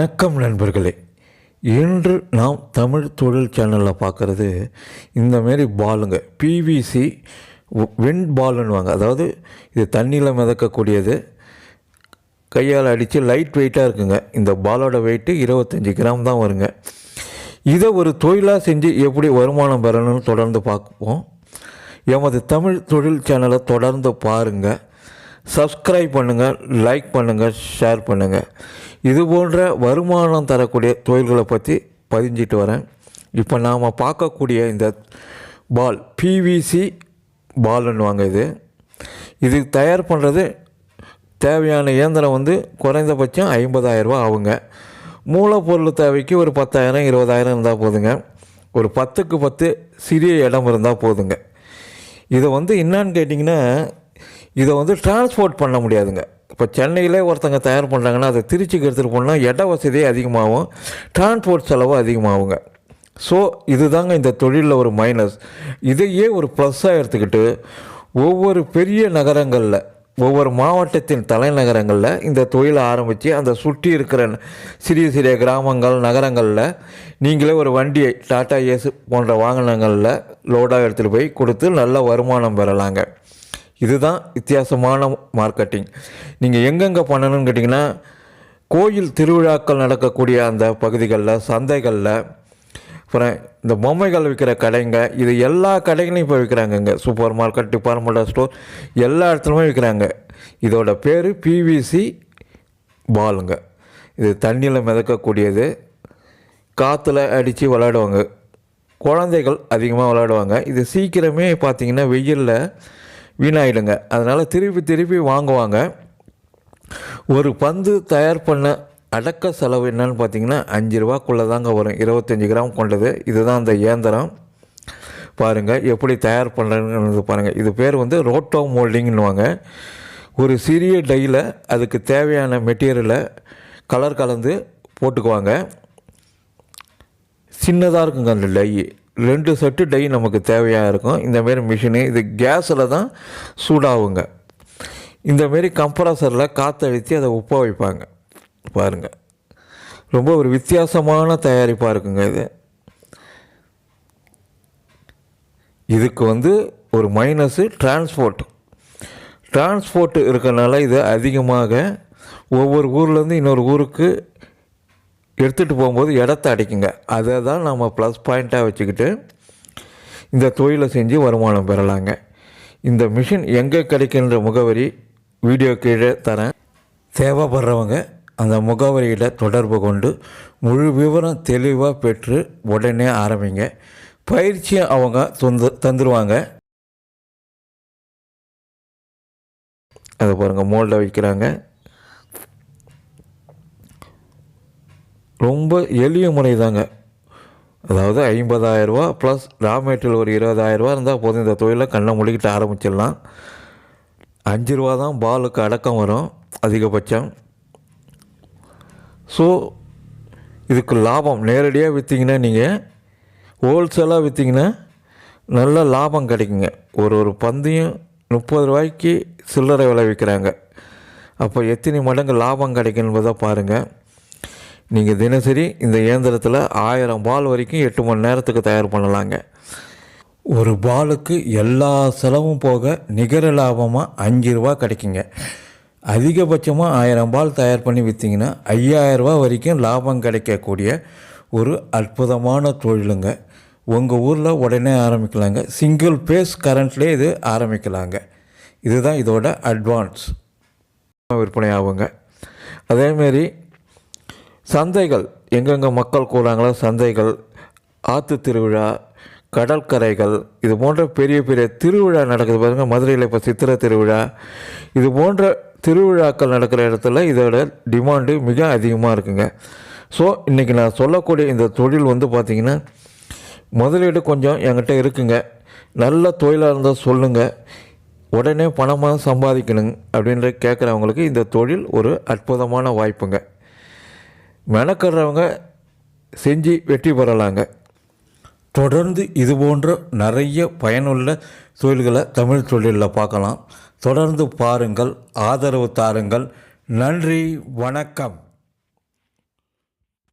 வணக்கம் நண்பர்களே. இன்று நாம் தமிழ் தொழில் சேனலில் பார்க்குறது இந்தமாரி பாலுங்க. பிவிசி வெண் பாலுன்னுவாங்க அதாவது இது தண்ணியில் மிதக்கக்கூடியது. கையால் அடித்து லைட் வெயிட்டாக இருக்குங்க. இந்த பாலோட வெயிட்டு இருபத்தஞ்சி கிராம் தான் வருங்க. இதை ஒரு தொழிலாக செஞ்சு எப்படி வருமானம் பெறணும்னு தொடர்ந்து பார்ப்போம். எமது தமிழ் தொழில் சேனலை தொடர்ந்து பாருங்கள் சப்ஸ்கிரைப் பண்ணுங்கள் லைக் பண்ணுங்கள் ஷேர் பண்ணுங்கள் இது போன்ற வருமானம் தரக்கூடிய தொழில்களை பற்றி பதிஞ்சிட்டு வரேன். இப்போ நாம் பார்க்கக்கூடிய இந்த பால் பிவிசி பால்னு வாங்க இது. இது தயார் பண்ணுறது தேவையான இயந்திரம் வந்து குறைந்தபட்சம் ஐம்பதாயிரரூபா ஆகுங்க. மூலப்பொருள் தேவைக்கு ஒரு பத்தாயிரம் இருபதாயிரம் இருந்தால் போதுங்க. ஒரு பத்துக்கு பத்து சிறிய இடம் இருந்தால் போதுங்க. இதை வந்து என்னான்னு கேட்டிங்கன்னா இதை வந்து டிரான்ஸ்போர்ட் பண்ண முடியாதுங்க. இப்போ சென்னையிலே ஒருத்தங்க தயார் பண்ணுறாங்கன்னா அதை திருச்சிக்கு எடுத்துகிட்டு போனால் இட வசதியே அதிகமாகும் டிரான்ஸ்போர்ட் செலவு அதிகமாகுங்க. ஸோ இதுதாங்க இந்த தொழிலில் ஒரு மைனஸ் இதையே ஒரு ப்ளஸ்ஸாக எடுத்துக்கிட்டு ஒவ்வொரு பெரிய நகரங்களில் ஒவ்வொரு மாவட்டத்தின் தலைநகரங்களில் இந்த தொழிலை ஆரம்பித்து அந்த சுற்றி இருக்கிற சிறிய சிறிய கிராமங்கள் நகரங்களில் நீங்களே ஒரு வண்டியை டாட்டா ஏஸ் போன்ற வாகனங்களில் லோடாக எடுத்துகிட்டு போய் கொடுத்து நல்ல வருமானம் பெறலாங்க. இதுதான் வித்தியாசமான மார்க்கெட்டிங் நீங்கள் எங்கெங்கே பண்ணணும்னு கேட்டிங்கன்னா கோயில் திருவிழாக்கள் நடக்கக்கூடிய அந்த பகுதிகளில் சந்தைகளில் அப்புறம் இந்த பொம்மைகள் விற்கிற கடைங்க இது எல்லா கடைகளையும் இப்போ விற்கிறாங்க இங்கே. சூப்பர் மார்க்கெட் டிபார்ட்மெண்டல் ஸ்டோர் எல்லா இடத்துலையுமே விற்கிறாங்க இதோட பேர் பிவிசி பாலுங்க. இது தண்ணியில் மிதக்கக்கூடியது. காற்றுல அடித்து விளையாடுவாங்க. குழந்தைகள் அதிகமாக விளையாடுவாங்க. இது சீக்கிரமே பார்த்திங்கன்னா வெயிலில் வீணாயிடுங்க. அதனால் திருப்பி திருப்பி வாங்குவாங்க. ஒரு பந்து தயார் பண்ண அடக்க செலவு என்னன்னு பார்த்தீங்கன்னா அஞ்சு ரூபாக்குள்ளே தாங்க வரும். இருபத்தஞ்சி கிராம் கொண்டது. இதுதான் அந்த இயந்திரம். பாருங்கள் எப்படி தயார் பண்ணுறதுன்னு பாருங்கள் இது பேர் வந்து ரோட்டோ மோல்டிங்னுவாங்க ஒரு சிறிய டையில் அதுக்கு தேவையான மெட்டீரியலை கலர் கலந்து போட்டுக்குவாங்க. சின்னதாக இருக்குங்க அந்த டை ரெண்டு செட்டு டை நமக்கு தேவையாக இருக்கும். இந்தமாரி மிஷினு இது கேஸில் தான் சூடாகுங்க. இந்தமாரி கம்ப்ரஸரில் காற்றழுத்தி அதை உப்ப வைப்பாங்க. பாருங்கள் ரொம்ப ஒரு வித்தியாசமான தயாரிப்பாக இருக்குங்க இது. இதுக்கு வந்து ஒரு மைனஸு டிரான்ஸ்போர்ட் டிரான்ஸ்போர்ட் இருக்கிறனால இது அதிகமாக ஒவ்வொரு ஊர்லேருந்து இன்னொரு ஊருக்கு எடுத்துகிட்டு போகும்போது இடத்த அடைக்குங்க. அதை தான் நம்ம ப்ளஸ் பாயிண்ட்டாக வச்சுக்கிட்டு இந்த தொழிலை செஞ்சு வருமானம் பெறலாங்க. இந்த மிஷின் எங்கே கிடைக்கின்ற முகவரி வீடியோ கீழே தரேன். தேவைப்படுறவங்க அந்த முகவரியில் தொடர்பு கொண்டு முழு விவரம் தெளிவாக பெற்று உடனே ஆரம்பிங்க. பயிற்சியும் அவங்க தந்து தந்துடுவாங்க அதை பாருங்கள் மோல்டை வைக்கிறாங்க. ரொம்ப எளிய முறை தாங்க. அதாவது ஐம்பதாயிரரூபா ப்ளஸ் ரா மெட்டீரியல் ஒரு இருபதாயிரரூபா இருந்தால் போதும். இந்த தொழிலை கண்ணை முடிக்கிட்டு ஆரம்பிச்சிடலாம். அஞ்சு ரூபா தான் பாலுக்கு அடக்கம் வரும் அதிகபட்சம். ஸோ இதுக்கு லாபம். நேரடியாக விற்றீங்கன்னா நீங்கள் ஹோல்சேலாக விற்றீங்கன்னா நல்ல லாபம் கிடைக்குங்க. ஒரு ஒரு பந்தையும் முப்பது ரூபாய்க்கு சில்லறை விலை விற்கிறாங்க. அப்போ எத்தனை மடங்கு லாபம் கிடைக்கும் என்பதை பாருங்கள் நீங்கள் தினசரி இந்த இயந்திரத்தில் ஆயிரம் பால் வரைக்கும் எட்டு மணி நேரத்துக்கு தயார் பண்ணலாங்க. ஒரு பாலுக்கு எல்லா செலவும் போக நிகர லாபமாக அஞ்சு ரூபா கிடைக்குங்க. அதிகபட்சமாக ஆயிரம் பால் தயார் பண்ணி விற்றீங்கன்னா ஐயாயிரரூபா வரைக்கும் லாபம் கிடைக்கக்கூடிய ஒரு அற்புதமான தொழிலுங்க. உங்கள் ஊரில் உடனே ஆரம்பிக்கலாங்க. சிங்கிள் பேஸ் கரண்ட்லேயே இது ஆரம்பிக்கலாங்க. இதுதான் இதோட அட்வான்ஸ் விற்பனை ஆகுங்க. அதேமாரி சந்தைகள் எங்கெங்கே மக்கள் கூடுறாங்களோ சந்தைகள் ஆற்று திருவிழா கடற்கரைகள் இது போன்ற பெரிய பெரிய திருவிழா நடக்குது பாருங்கள் மதுரையில் இப்போ சித்திரை திருவிழா. இது போன்ற திருவிழாக்கள் நடக்கிற இடத்துல இதோட டிமாண்டு மிக அதிகமாக இருக்குங்க. ஸோ இன்றைக்கி நான் சொல்லக்கூடிய இந்த தொழில் வந்து பார்த்திங்கன்னா முதலீடு கொஞ்சம் என்கிட்ட இருக்குங்க. நல்ல தொழிலாக இருந்தால் சொல்லுங்கள் உடனே பணமாக சம்பாதிக்கணுங்க அப்படின்ற கேட்குறவங்களுக்கு இந்த தொழில் ஒரு அற்புதமான வாய்ப்புங்க. மெனக்கடுறவங்க செஞ்சு வெற்றி பெறலாங்க. தொடர்ந்து இது போன்ற நிறைய பயனுள்ள தொழில்களை தமிழ் தொழிலில் பார்க்கலாம். தொடர்ந்து பாருங்கள் ஆதரவு தாருங்கள். நன்றி வணக்கம்.